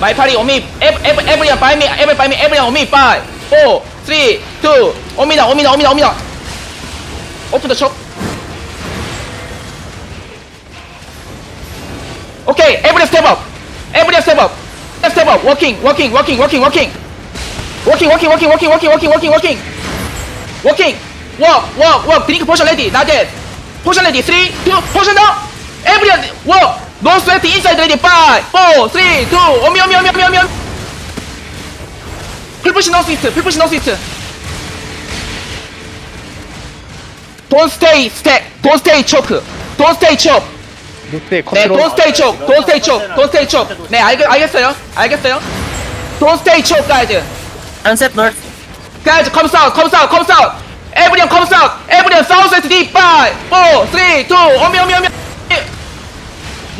My party on me. Ev- ev- Everyone by me. Everyone by me. Everyone on me. Five, four, three, two. On me now. On me now. On me now. On me now. Open the choke. Okay. Everyone step up. Everyone step up. Step up. Walking. Walking. Walking. Walking. Walking. Walking. Walking. Walking. Walking. Walking. Walking. Walking. Walking. Walking. Walk. Walk. Walk. Drink potion ready. Not yet. Potion ready. Three, two. Potion down. Everyone walk. No sweat inside ready. Five, four, three, two. 오미 오미 오미 오미 오미. 오미. 풀푸시 노스 이스트. 풀푸시 노스 이스트. Don't stay stack. Don't stay choke. Don't stay choke. 롯데 네, 컨트롤 don't stay choke. Don't stay choke. Don't stay choke. 네, 알, 알겠어요. 알겠어요. Don't stay choke, guys. Sunset North. Guys, come south, come south, come south. Everyone come south. Everyone south west deep. Five, four, three, two. 오미 오미 오미.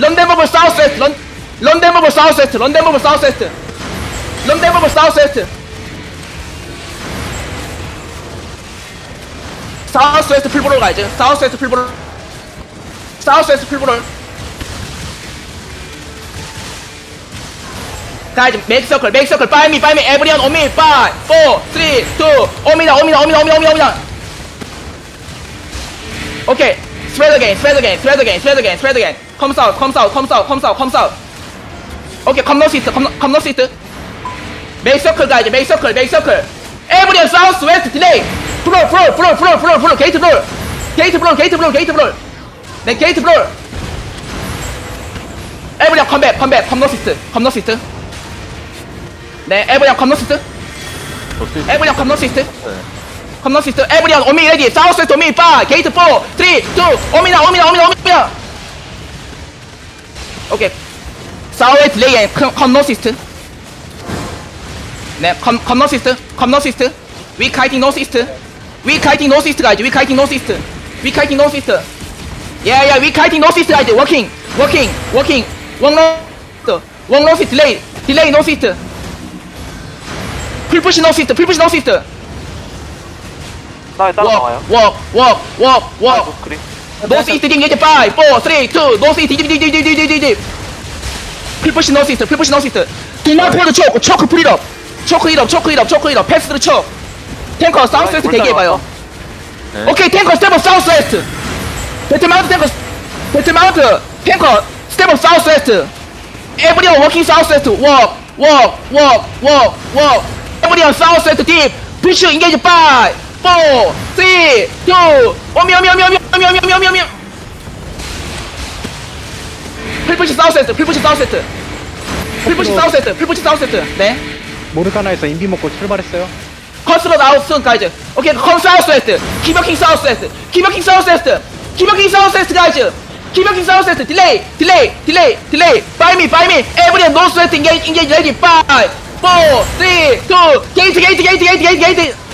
런데버블 사우스 웨스트 런 런데버블 사우스 웨스트 런데버블 사우스 웨스트. 런데버블 사우스 웨스트. 사우스 웨스트 풀브롤 가야지. 사우스 웨스트 풀브롤. 사우스 웨스트 풀브롤. 가야지. 맥서클 맥서클. 빠이미 빠이미. 에브리언 오미. 빠이 4 3 2 오미다 오미다 오미다 오미다 오미다. 오케이. 스프레드 게임 스프레드 게임 스프레드 게임 스프레드 게임 스프레드 게임. 컴 사우 컴 사우 컴 사우 컴 사우 컴 사우 오케이 컴 노시트 컴 노시트 메이 서클 가야지 메이 서클 메이 서클 에브리언 사우스 웨스트 딜레이 브롤 브롤 브롤 브롤 브롤 브롤 게이트 브롤 게이트 브롤 게이트 브롤 게이트 브롤 네 게이트 브롤 에브리언 컴백 컴백 컴 노시트 컴 노시트 네 에브리언 컴 노시트 에브리언 컴 노시트 컴 노시트 에브리언 오미 레디 사우스 도미 파 게이트 4 3 2 오미나 오미나 오미나 오미나 오케이. 싸워의 딜레이에 컴노시스트. 네, 컴, 컴노시스트. 컴노시스트. 위카이팅 노시스트. 위카이팅 노시스트 가야지. 위카이팅 노시스트. 위카이팅 노시스트. 예예, 위카이팅 노시스트 가야지. 워킹. 워킹. 워킹. 원노시스트. 원노시스트 딜레이. 딜레이 노시스트. 풀푸시 노시스트. 풀푸시 노시스트. 나에 따라 나와요. 워크, 워크, 워크, 워크. 노스 이스트 딥 예제 5 4 3 2 노스 이스트 딥딥딥딥딥딥 풀푸시 노스 이스트 풀푸시 노스 이스트. 디나 폴드 초크 초크 프리럽. 초크 이럽 초크 이럽 초크 이럽. 패스 드루 초크 탱커 아, 사우스 웨스트 대기해봐요. 네. 오케이 탱커 스텝업 사우스 웨스트. 배틀 마운트 탱커 배틀 마운트. 탱커 스텝업 사우스 웨스트. 에브리온 워킹 사우스 웨스트 워크 워크 워크 워크 워크 에브리온 사우스 웨스트 딥 부슈 인게이지 5 4 3 2 오미 오미 오미 오미 오미 오미 오미 오미 오미 풀푸시 사우스 웨스트 풀푸시 사우스 웨스트 풀푸시 사우스 웨스트 풀푸시 사우스 웨스트 네 모르가나에서 인비 먹고 출발했어요 아웃 순 가이즈 오케이 컴 사우스 웨스트 키버킹 사우스 웨스트 키버킹 사우스 웨스트 키버킹 사우스 웨스트 가이즈 키버킹 사우스 웨스트 딜레이 딜레이 딜레이 딜레이 바이 미 바이 미 에브리언 노스 웨스트 인게이지 인게이지 레디 5 4 3 2 게이트 게이트 게이트 게이트 게이트 게이트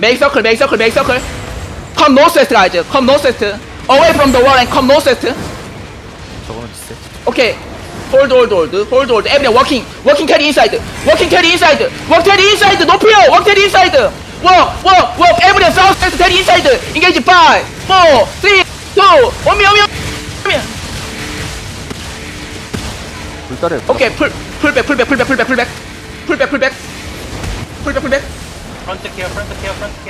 Make circle, make circle, make circle. Come northwest guys, come northwest. Away from the wall and come northwest. Okay. Hold, hold, hold, hold, hold. Everyone walking, walking carry inside, walking carry inside, walk carry inside, no peer, walk carry inside. Walk, walk, walk. Everyone southwest carry inside. Engage five, four, three, two, omi, omi, omi. Okay, pull, pull back, pull back, pull back, pull back, pull back.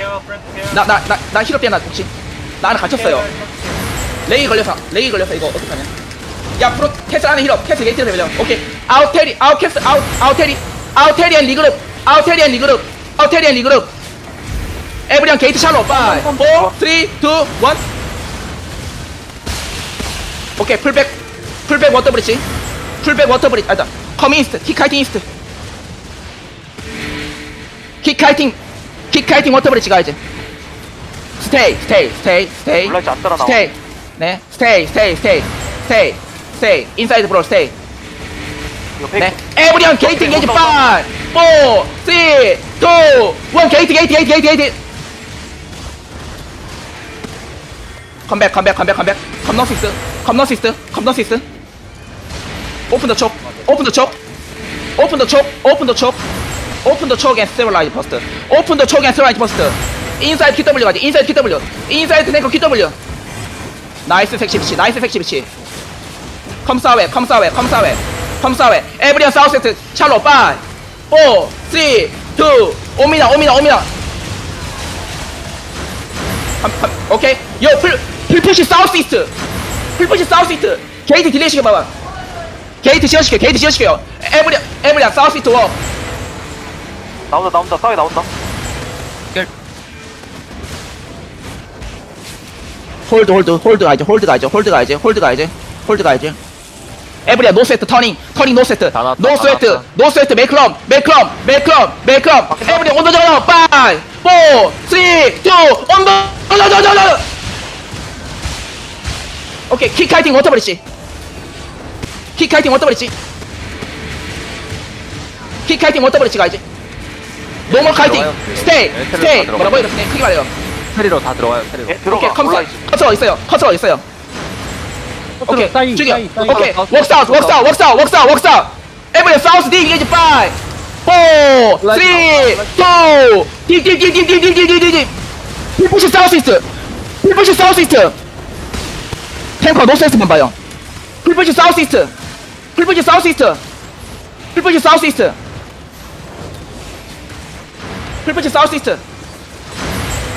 케어. 나, 나, 나, 나 힐업 되나 혹시? 나 하나 갇혔어요. 레이 걸려서 레이 걸려서 이거 어떡하냐? 야 프로 캐슬 안에 힐업. 캐슬 게이트를 밀려 오케이. 아웃 테리 아웃 캐슬 아웃 아웃 테리. 아웃 테리안 리그룹. 아웃 테리안 리그룹. 아웃 테리안 리그룹. 에브리언 게이트 샬로 5 4 3 2 1 오케이. 풀백 풀백 워터 브리지. 풀백 워터 브리지. 아니다 커밍 이스트. 킥 카이팅 이스트. 킥 카이팅 킥 카이팅 워터 브리지 가야지 스테이 스테이 스테이 스테이. 올라있지 안 따라 나와. 스테이. 네. 스테이 스테이 스테이. 스테이 스테이. 인사이드 브로 스테이. 네. 에브리언 게이트 게이트 5 4 3 2 1 게이트 게이트 게이트 게이트 게이트. 컴백 컴백 컴백 컴백. 컴너시스 컴너시스 컴너시스 오픈 더촉 오픈 더촉 오픈 더촉 오픈 더촉 오픈 더촉앤 스테빌라이즈 버스트. 오픈 더촉앤 스테빌라이즈 버스트. 인사이드 QW 가지. 인사이드 QW 인사이드 탱커 QW 나이스 섹시 비치. 나이스 섹시 비치. 컴 사웨 컴 사웨 컴 사웨. 컴 사웨. 에브리언 사우스 세트. 샬로 파이 4 3 2 옵니다 옵니다 옵니다. 한, 한, 오케이. 요 풀 풀푸시 사우스 이스트. 풀푸시 사우스 이스트. 게이트 딜레이 시켜 봐봐. 게이트 지어시켜 게이트 지어시켜요. 에브리언 에브리언 사우스 이스트 워 나온다 나온다 싸게 나온다 홀드 홀드 홀드 가야지 홀드 가야지 홀드 가야지 홀드 가야지 홀드 가야지. 에브리야 노 세트 터닝 터닝 노 세트. 다 나왔다, 노 다 세트 나왔다. 노 세트 메이크럼 메이크럼 메이크럼 메이크럼. 에브리야 온도 잡아 5 4 3 2 온도 자자자자 오케이 킥카이팅 워터브리지. 킥카이팅 워터브리지. 킥카이팅 워터브리지 가야지 노멀 카이팅. 스테이 네, 스테이. 뭐라고 해야 돼 크게 말해요. 테리로 다 들어와요 테리로. 예 들어가. 오케이 올라있어 커서 있어요. 커서 있어요. 오케이 사이, 죽여. 사이, 사이. 오케이 사우스. 웍사우스 웍사우스 웍사우스 웍사우스 에브리 사우스 디 이게지 5 4 3 2 딥딥딥딥딥딥딥딥딥 풀푸시 사우스 이스트 풀푸시 사우스 이스트 탱커 노스웨스트만 봐요 풀푸시 사우스 이스트 풀푸시 사우스 이스트 풀푸시 사우스 이스트 풀프치 사우스 이스트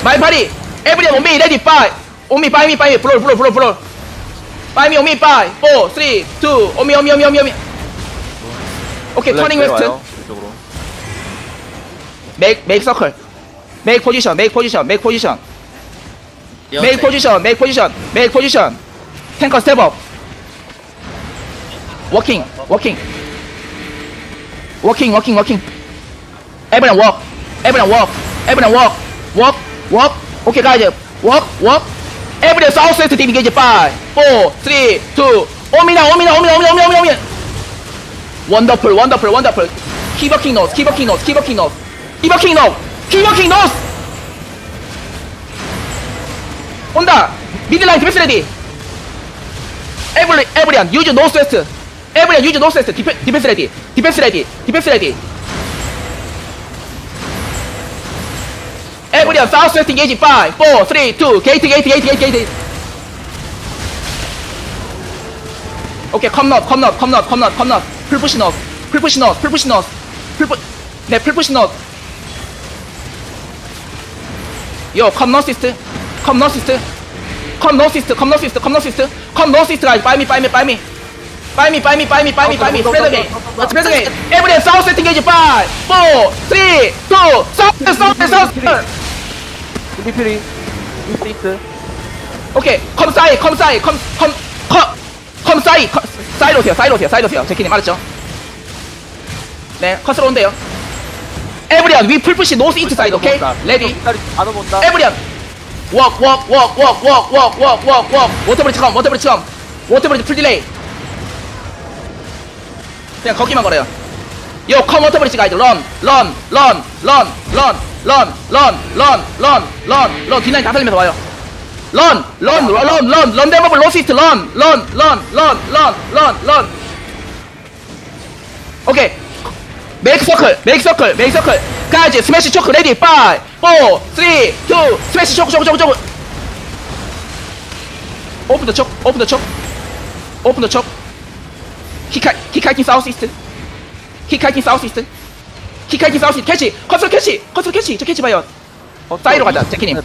마이 파리 에브리 온미 레디 파이 온미 파이 미 파이 플롤 플롤 플롤 플롤 파이 미 온미 파이 4 3 2 온미 온미 온미 온미 온미 오케이 터닝 웨스트 이쪽으로. 맥 맥 서클 맥 포지션 맥 포지션 맥 포지션 맥 포지션 맥 포지션 맥 포지션 탱커 스텝업 워킹 워킹 워킹 워킹 워킹 에브리 워킹 walk everyone walk walk walk okay guys walk walk everyone south west team engage 5 4 3 2 오미나 오미나 오미나 오미나 오미나 오미나 원더풀 원더풀 원더풀 키버킹 노스 키버킹 노스 키버킹 노스 키버킹 노스 키버킹 노스 온다 미들라인 디펜스 레디 에브리 에브리안 유즈 노스 웨스트 에브리안 유즈 노스 웨스트 디펜 디펜스 레디 디펜스 레디 디펜스 레디 해브리언 사우스 웨스팅 게이지 5 4 3 2 게이트 게이트 게이트 게이트 게이트 오케이 컴넛 컴넛 컴넛 컴넛 컴넛 풀푸시넛 풀푸시넛 풀푸시넛 풀푸 네 풀푸시넛 요 컴넛 시스트 컴넛 시스트 컴넛 시스트 컴넛 시스트 컴넛 시스트 컴넛 시스트 가지 빨미 빨미 빨미 Buy me, buy me, buy me, buy me, buy me. Spread again. Spread again. Everybody, sound setting gauge. Five, four, three, two, sound, sound, sound. 게임, 에브리언 사우스 세팅 게이지, 5, 4, 3, 2, 사우스, 사우스, 사우스, 인디피리 인디스 오케이, 컴 사이, 컴 사이, 컴, 컴, 컴, 컴 사이, 컴, 사이로 오세요, 사이로 오세요, 사이로 오세요, 제키님 알았죠? 네, 컷으로 온대요. 에브리언 위 풀푸시 노스 이트 사이드, 오케이? 레디, 안 오본다. 에브리언. 워크 워크 워크 워크 워크 워크 워크 워크 워크. 워터브리지 컴 워터브리지 컴. 워터브리지 풀 딜레이. 그냥 거기만 걸어요. 요컴 워터브리지 가이드 런 런 런 런 런 런 런 런 런 런 뒷라인 다 살리면서 와요 런런 런 런 런 데버블 로시스트 런 런 런 런 런 런 런 오케이 메이크 서클 메이크 서클 메이크 서클 가지 스매시 초크 레디 5 4 3 2 스매시 초크 초크 초크 초크 오픈 더 초크 오픈 더 초크 오픈 더 초크 키카이팅 사우스 이스트 키카이팅 사우스 이스트 키카이팅 사우스 캐치! 컨트롤 캐치! 컨트롤 캐치! 저 캐치 봐요 사이로 가자, 제키님.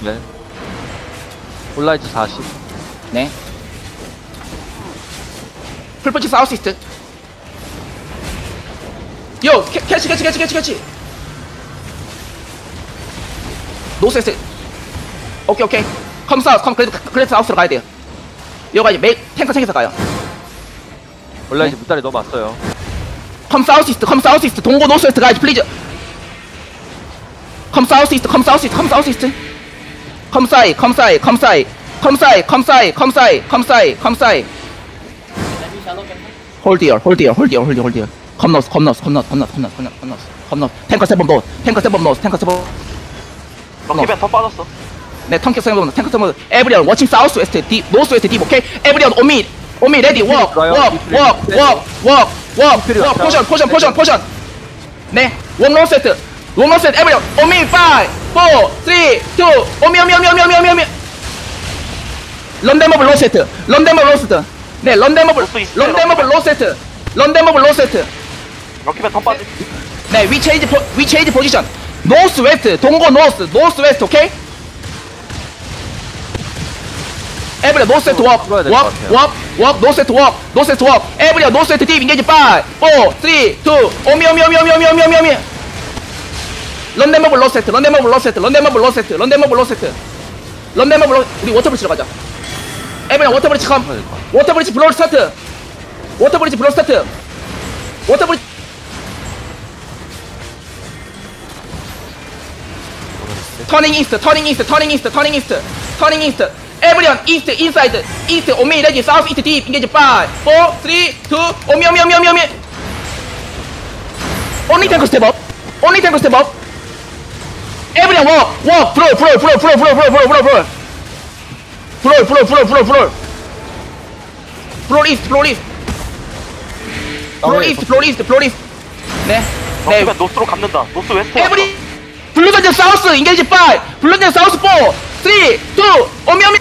온라이즈 40 네. 풀펀치 사우스 이스트 요 캐, 캐치 캐치 캐치 캐치 캐치. 노스에스. 오케이 오케이. 컴 사우스 컴 그래도 그래도 사우스로 가야 돼요. 요가 이제 메 탱커 챙겨서 가요. 온라이즈 무다리 너무 왔어요 Come south east, come south east. Don't go north west, guys, please. Come south east, come south east, come south east. Come side, come side, come side. Come side, come side, come side, come side, come side. Hold here, hold here, hold here, hold here, hold here. Come north, come north, come north, come north, come north, come north, come north. Come north. 탱커 세번 넣어. 탱커 세번 넣어. 탱커 세번. 럭키맨 더 빠졌어. 네, 탱커 세번 넣어. 탱커 세번. Everyone watching south west, deep, north west, deep. Okay, everyone on me, on me, ready, walk, walk, walk, walk, walk. 워크 워크 포션 포션 포션 포션. 네 원로 세트. 원로 세트 에브리언. 오미 5 4 3 2 오미 오미 오미 오미 오미 오미 오미. 런데머블 로 세트. 런데머블 로 세트. 네 런데머블 런데머블 런데머. 로세트. 런데머블 로 세트. 럭키맨 더 빠지. 네. 위체이지 포 위체이지 포지션. 노스 웨스트 동고 노스 노스 웨스트 오케이 에브리아 노스 웨스트 웍 풀어야 될것 웍, 같아요. 웍, 웍, 노스 웨스트 웍, 노스 웨스트 웍 에브리아 노스 웨스트 딥 인게이지 5 4 3 2 오미 오미 오미 오미 오미 오미 오미 오미 런데머블 로세트 런데머블 로세트 런데머블 로세트 런데머블 로세트 런데머블 로 우리 워터브리지로 가자. 에브리아 워터브리지 컴 풀어야 될것 같아요. 워터브리지 블로우 스타트 워터브리지 블로우 스타트 워터브리지 Turning east, turning east, turning east, turning east, turning east. Everyone east, inside, east, omi, ready, south, east, deep, engage, five, four, three, two, omi, omi, omi, omi, omi. Only tank step up, only tank step up. Everyone walk, walk, floor, floor, floor, floor, floor, floor, floor, floor, floor. Floor, floor, floor, floor, floor. Floor east, floor east. Floor east, floor east, floor east. 네, 네, 럭키맨 노스로 감는다. 노스 웨스트. 에브리 블루던전 사우스 인게이지 5 블루던전 사우스 4 3 2 오미 오미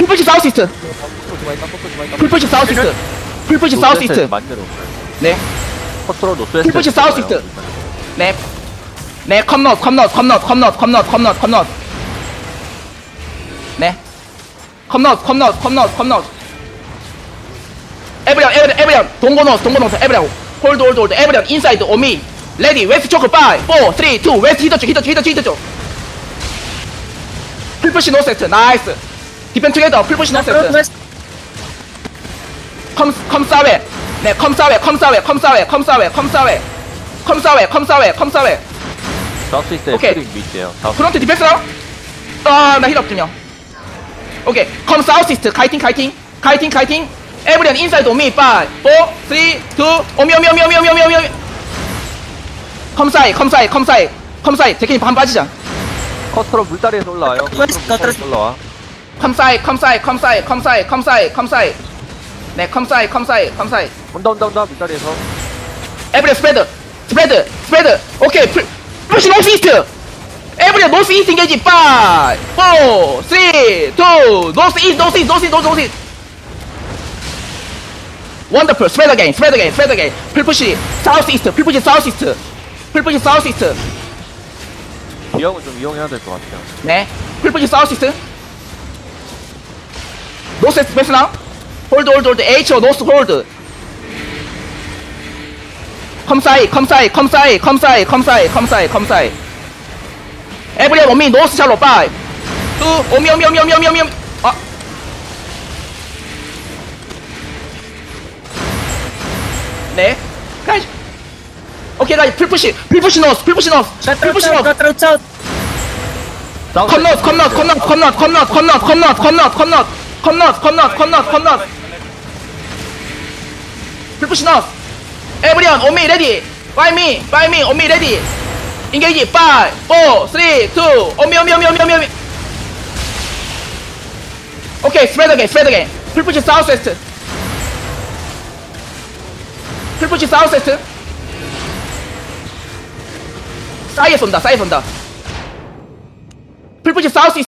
풀푸시 사우스 이스트 풀푸시 사우스 이스트 풀푸시 사우스 이스트. 네 커트로 노스웨스트. 풀푸시 사우스 이스트 네. 네, 컴넛, 컴넛, 컴넛, 컴넛, 컴넛, 컴넛, 컴넛. 네. 컴넛, 컴넛, 컴넛, 컴넛. 에브리언, 에브리언, 에브리언. 동고노스, 동고노스, 에브리언. 홀드, 홀드, 홀드. 에브리언, 인사이드, 오미. 레디, 웨스트 초크, 5, 4, 3, 2, 웨스트 히터 쪽, 히터 쪽, 히터 쪽, 히터 쪽. 풀푸시 노세트, 나이스. 디펜 투게더 풀보시 넣었어요. 컴, 컴 싸웨. 네, 컴 싸웨, 컴 싸웨, 컴 싸웨, 컴 싸웨, 컴 싸웨. 컴 싸웨, 컴 싸웨, 컴 싸웨. 사우스 있어요. 오케이. 밑에요. 프론트 디펜스 나오. 아, 나힐 없군요. 오케이. 컴 사우스 이스트. 카이팅, 카이팅. 카이팅, 카이팅. 에브리언 인사이드 오미. 5, 4, 3, 2. 오미, 오미, 오미, 오미, 오미, 오미, 오미. 컴 싸이, 컴 싸이, 컴 싸이. 컴 싸이. 대캐님 반 빠지자. 커트로 물다리에서 올라와요. 커트로 물다리에서 올라와. 컴사이 컴사이 컴사이 컴사이 컴사이 컴사이. 네 컴사이 컴사이 컴사이. 온다 온다 온다 물다리에서. 에브리언 스프레드 스프레드 스프레드. 오케이 풀 푸시 노스 이스트. 에브리언 노스 이스트 인게이지 5 4 3 2 노스 이스트 노스 이스트 노스 이스트 노스 이스트. 원더풀 스프레드 게임 스프레드 게임 스프레드 게임 풀푸시 사우스 이스트 풀푸시 사우스 이스트 풀푸시 사우스 이스트 비형은 좀 이용해야 될 것 같아요. 네. 풀푸시 사우스 이스트 노스 나우 홀드 홀드 홀드 H.O. 노스 홀드 컴사이 컴사이 컴사이 컴사이 컴사이 컴사이 컴사이 에브리언 오미 노스 샬로 파이 투 오미 오미 오미 오미 오미 오미 아 네. 가이즈. 오케이, 가이즈. 풀푸시. 풀푸시 노스. 풀푸시 노스. 풀푸시 노스. 컴넛, 컴넛, 컴넛, 컴넛, 컴넛, 컴넛, 컴넛, 컴넛, 컴넛, 컴넛, 컴넛, 컴넛, 컴넛. 풀푸시 노스. 에브리언, 오미 레디. Me, buy me, 오미 레디. 인게이지 5, 4, 3, 2, 오미, 오미, 오미, 오미, 오미, 오미. 오케이, 스프레드 게임, 스프레드 게임. 풀푸시 사우스 웨스트. 풀푸시 사우스 웨스트. 사이에 쏜다, 사이에 쏜다. 풀푸시 사우스